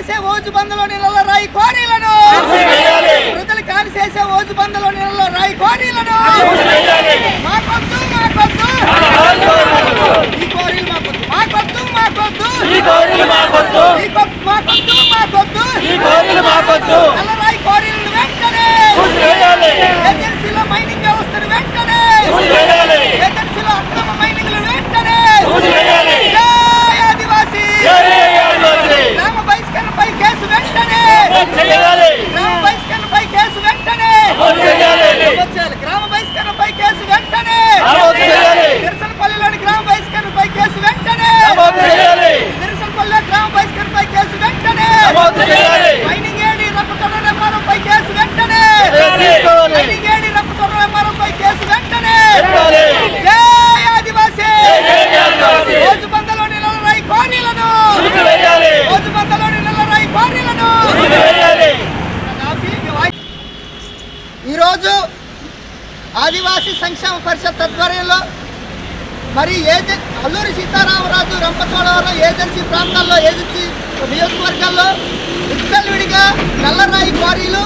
చేసే ఓజు బందలోని నల్ల రాయి కోరీలను ప్రజలు కాని చేసే ఓజు బందలోని నల్ల రాయి కోరీలను మాకొద్దు మాకొద్దు ఈ కోరీలు మాకొద్దు మాకొద్దు మాకొద్దు ఈ కోరిలు మాకొద్దు ఈ కొ- మాకొద్దు మాకొద్దు ఈ కోరిలు మాకొద్దు నల్ల రాయి కోరీలను వెంటనే చేయాలి ఏజెన్సీలో మైనింగ్ వ్యవస్థను వెంటనే చేయాలి ఏజెన్సీలో అక్రమ మైనింగ్లు వెంటనే చేయాలి జై ఆదివాసీ చేయాలి గ్రామ బహిష్కరణపై కేసు వెంటనే చేయాలి గ్రామ బహిష్కరణపై కేసు వెంటనే చేయాలి వచ్చేయాలి. గ్రామ బహిష్కరణపై కేసు వెంటనే నమోదు చేయాలి. నిరసనపల్లిలోని గ్రామ బహిష్కరణపై కేసు వెంటనే నమోదు చేయాలి నిరసనపల్లిలో గ్రామ బహిష్కరణపై కేసు వెంటనే నమోదు చేయాలి మైనింగ్ ఏడి రప్పతొడ నెంబరుపై కేసు వెంటనే తీసుకోవాలి. మైనింగ్ ఏడి రప్పతొడ నెంబరుపై కేసు వెంటనే తీసుకోవాలి. జై ఆదివాసీ జై ఆదివాసీ. రోజు బందలోని నల్లరాయి కోరీలను వేయాలి రోజు బందలోని నల్లరాయి కోరీలను వేయాలి ఈరోజు ఆదివాసీ సంక్షేమ పరిషత్ ఆధ్వర్యంలో మరి ఏజెన్ అల్లూరి సీతారామరాజు రంపచోడవరం ఏజెన్సీ ప్రాంతాల్లో ఏజెన్సీ నియోజకవర్గాల్లో విచ్చలవిడిగా నల్లరాయి క్వారీలు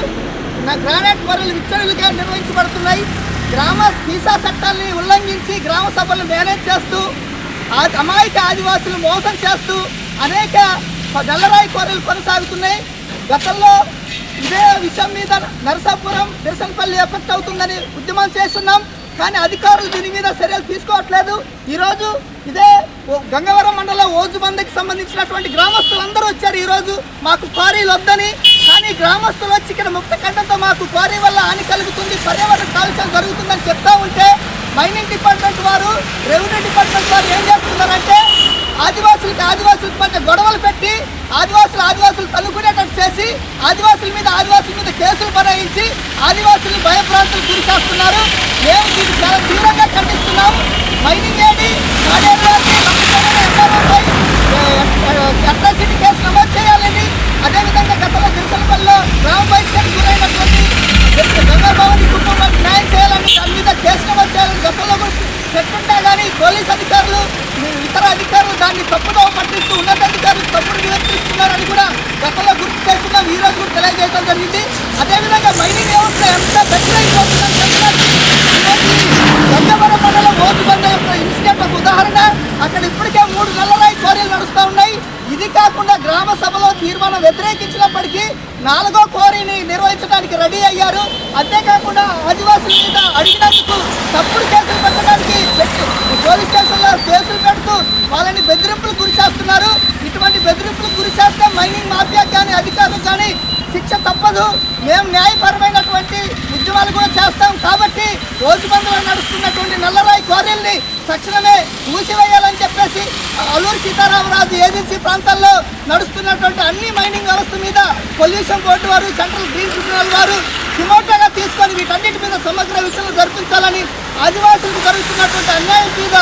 గ్రానైట్ క్వారీలు విచ్చలవిడిగా నిర్వహించబడుతున్నాయి. గ్రామ వీసా చట్టాల్ని ఉల్లంఘించి గ్రామ సభలు మేనేజ్ చేస్తూ ఆ అమాయక ఆదివాసులు మోసం చేస్తూ అనేక నల్లరాయి క్వారీలు కొనసాగుతున్నాయి. గతంలో ఇదే విషయం మీద నరసాపురం దర్శనపల్లి ఎఫెక్ట్ అవుతుందని ఉద్యమం చేస్తున్నాం. కానీ అధికారులు దీని మీద చర్యలు తీసుకోవట్లేదు. ఈరోజు ఇదే గంగవరం మండలం ఓజుబందకి సంబంధించినటువంటి గ్రామస్తులందరూ వచ్చారు ఈరోజు. మాకు క్వారీలు వద్దని కానీ గ్రామస్తులు వచ్చి ఇక్కడ ముక్త కండంతో మాకు క్వారీ వల్ల హాని కలుగుతుంది పర్యావరణ కాలుష్యం జరుగుతుందని చెప్తా ఉంటే మైనింగ్ డిపార్ట్మెంట్ వారు రెవెన్యూ డిపార్ట్మెంట్ వారు ఏం చేస్తున్నారంటే ఆదివాసులకి మధ్య గొడవలు పెట్టి ఆదివాసులు ఆదివాసులు తన్నుకునేటట్టు చేసి ఆదివాసుల మీద ఆదివాసుల మీద కేసులు బనాయించి ఆదివాసుల్ని భయప్రాంతులు గురి చేస్తున్నారు మేము దీన్ని చాలా తీవ్రంగా ఖండిస్తున్నాం మైనింగ్ ఏడి నాడేరులోకి ఎంఆర్ఓపై కేసు కూడా కానీ పోలీస్ అధికారులు ఇతర అధికారులు దాన్ని తప్పుదో పట్టిస్తూ ఉన్నతాధికారులు తప్పుడు నియంత్రిస్తున్నారని కూడా గతంలో గుర్తు చేస్తున్నాం. ఈ రోజు కూడా తెలియజేయడం జరిగింది. అదేవిధంగా మైనింగ్ వ్యవస్థ ఎంత బెటరైపోతుందని గంగవరం మండలం ఓటుబంద యొక్క ఇన్సిడెంట్ ఒక ఉదాహరణ. అక్కడ ఇప్పటికే మూడు నెలలై కోరీలు నడుస్తూ ఉన్నాయి. ఇది కాకుండా గ్రామ సభలో తీర్మానం వ్యతిరేకించినప్పటికీ నాలుగో కోరీని నిర్వహించడానికి రెడీ అయ్యారు. అంతేకాకుండా ఆదివాసుల మీద అడిగినందుకు తప్పుడు కేసులు పెట్టడానికి పోలీస్ స్టేషన్లో కేసులు పెడుతూ వాళ్ళని బెదిరింపులు గురి చేస్తున్నారు. ఇటువంటి బెదిరింపులు గురి చేస్తే మైనింగ్ మాఫియా కానీ అధికారులు కానీ శిక్ష తప్పదు. మేము న్యాయపరమైనటువంటి ఉద్యమాలు కూడా చేస్తాం. కాబట్టి రోజు బంధువులు నడుస్తున్నటువంటి నల్లరాయి క్వారీల్ని తక్షణమే మూసివేయాలని చెప్పేసి అల్లూరు సీతారామరాజు ఏజెన్సీ ప్రాంతాల్లో నడుస్తున్నటువంటి అన్ని మైనింగ్ వ్యవస్థ మీద పొల్యూషన్ బోర్డు వారు సెంట్రల్ గ్రీన్ ట్రిబ్యునల్ వారు సుమోటోగా తీసుకొని వీటన్నిటి మీద సమగ్ర విషయాలు జరిపించాలని ఆదివాసులకు జరుగుతున్నటువంటి అన్యాయం మీద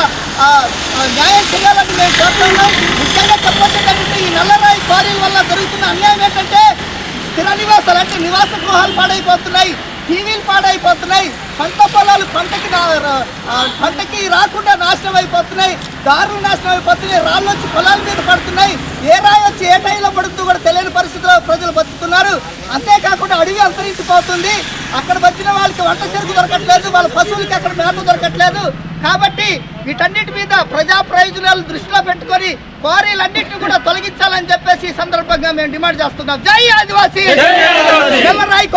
న్యాయం చేయాలని మేము కోరుతున్నాం ముఖ్యంగా చెప్పొచ్చేటంటే ఈ నల్లరాయి క్వారీల వల్ల జరుగుతున్న అన్యాయం ఏంటంటే స్థిర నివాసాలు అంటే నివాస గృహాలు పాడైపోతున్నాయి టీవీలు పాడైపోతున్నాయి పంట పొలాలు పంటకి పంటకి రాకుండా నాశనం అయిపోతున్నాయి దారులు నాశనం అయిపోతున్నాయి రాళ్ళు వచ్చి పొలాల మీద పడుతున్నాయి. ఏ రాయి వచ్చి ఏ టైంలో పడుతూ కూడా తెలియని పరిస్థితిలో ప్రజలు బతుకుతున్నారు. అంతేకాకుండా అడవి అంతరించిపోతుంది. అక్కడ వచ్చిన వాళ్ళకి వంట చెరుకు దొరకట్లేదు వాళ్ళ పశువులకి అక్కడ మేత దొరకట్లేదు. కాబట్టి వీటన్నిటి మీద ప్రజా ప్రయోజనాలు దృష్టిలో పెట్టుకొని క్వారీలన్నింటినీ కూడా తొలగించాలని చెప్పేసి ఈ సందర్భంగా మేము డిమాండ్ చేస్తున్నాం. జై ఆదివాసీ! ఎల్లరాయి